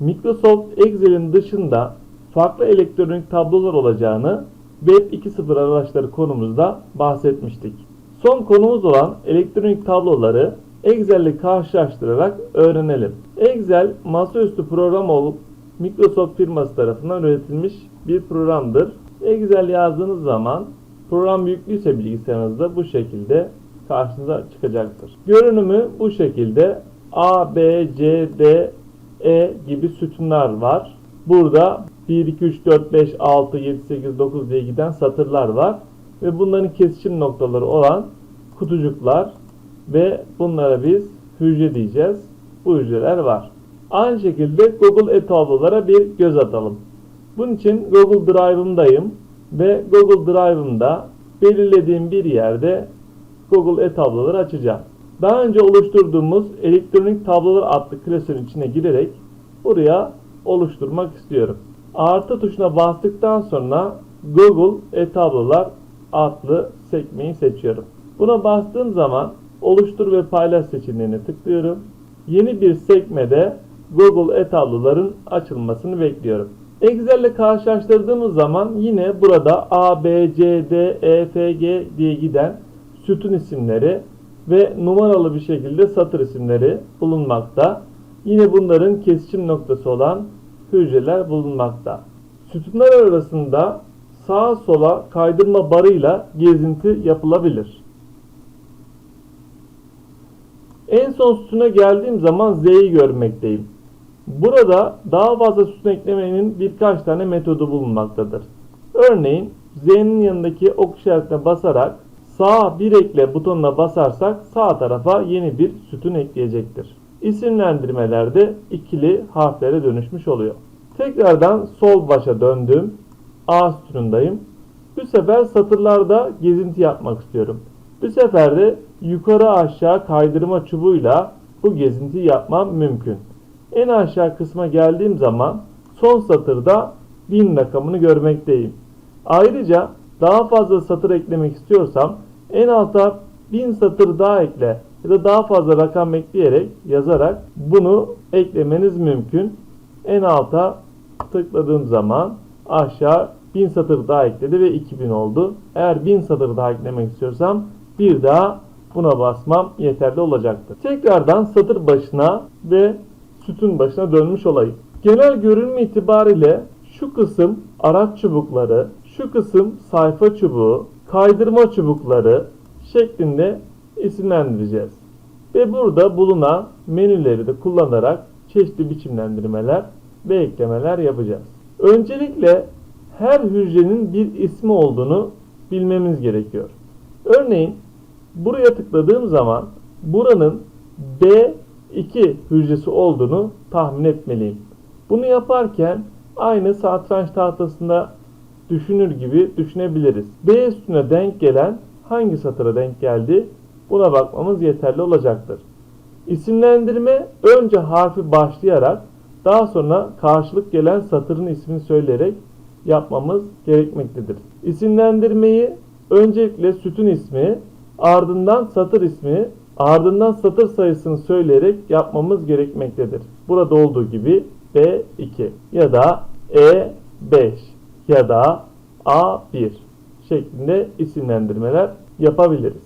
Microsoft Excel'in dışında farklı elektronik tablolar olacağını Web 2.0 araçları konumuzda bahsetmiştik. Son konumuz olan elektronik tabloları Excel ile karşılaştırarak öğrenelim. Excel masaüstü program olup Microsoft firması tarafından üretilmiş bir programdır. Excel yazdığınız zaman program yüklüyse bilgisayarınızda bu şekilde karşınıza çıkacaktır. Görünümü bu şekilde A, B, C, D, E gibi sütunlar var. Burada 1, 2, 3, 4, 5, 6, 7, 8, 9 diye giden satırlar var. Ve bunların kesişim noktaları olan kutucuklar ve bunlara biz hücre diyeceğiz. Bu hücreler var. Aynı şekilde Google e-tablolara bir göz atalım. Bunun için Google Drive'ımdayım ve Google Drive'ımda belirlediğim bir yerde Google e-tabloları açacağım. Daha önce oluşturduğumuz elektronik tablolar adlı klasörün içine girerek buraya oluşturmak istiyorum. Artı tuşuna bastıktan sonra Google e-tablolar adlı sekmeyi seçiyorum. Buna bastığım zaman oluştur ve paylaş seçeneğine tıklıyorum. Yeni bir sekmede Google e-tabloların açılmasını bekliyorum. Excel ile karşılaştırdığımız zaman yine burada A, B, C, D, E, F, G diye giden sütun isimleri ve numaralı bir şekilde satır isimleri bulunmakta. Yine bunların kesişim noktası olan hücreler bulunmakta. Sütunlar arasında sağa sola kaydırma barıyla gezinti yapılabilir. En son sütuna geldiğim zaman Z'yi görmekteyim. Burada daha fazla sütun eklemenin birkaç tane metodu bulunmaktadır. Örneğin Z'nin yanındaki ok işaretine basarak sağ bir ekle butonuna basarsak sağ tarafa yeni bir sütun ekleyecektir. İsimlendirmelerde ikili harflere dönüşmüş oluyor. Tekrardan sol başa döndüm. A sütunundayım. Bu sefer satırlarda gezinti yapmak istiyorum. Bu sefer de yukarı aşağı kaydırma çubuğuyla bu gezintiyi yapmam mümkün. En aşağı kısma geldiğim zaman son satırda 1000 rakamını görmekteyim. Ayrıca daha fazla satır eklemek istiyorsam en alta 1000 satır daha ekle ya da daha fazla rakam ekleyerek yazarak bunu eklemeniz mümkün. En alta tıkladığım zaman aşağı 1000 satır daha ekledi ve 2000 oldu. Eğer 1000 satır daha eklemek istiyorsam bir daha buna basmam yeterli olacaktır. Tekrardan satır başına ve sütun başına dönmüş olayım. Genel görünümü itibariyle şu kısım araç çubukları, şu kısım sayfa çubuğu, kaydırma çubukları şeklinde isimlendireceğiz. Ve burada bulunan menüleri de kullanarak çeşitli biçimlendirmeler ve eklemeler yapacağız. Öncelikle her hücrenin bir ismi olduğunu bilmemiz gerekiyor. Örneğin buraya tıkladığım zaman buranın B2 hücresi olduğunu tahmin etmeliyim. Bunu yaparken aynı satranç tahtasında düşünür gibi düşünebiliriz. B üstüne denk gelen hangi satıra denk geldi buna bakmamız yeterli olacaktır. İsimlendirme önce harfi başlayarak daha sonra karşılık gelen satırın ismini söyleyerek yapmamız gerekmektedir. İsimlendirmeyi öncelikle sütun ismi, ardından satır ismi, ardından satır sayısını söyleyerek yapmamız gerekmektedir. Burada olduğu gibi B2 ya da E5 ya da A1 şeklinde isimlendirmeler yapabiliriz.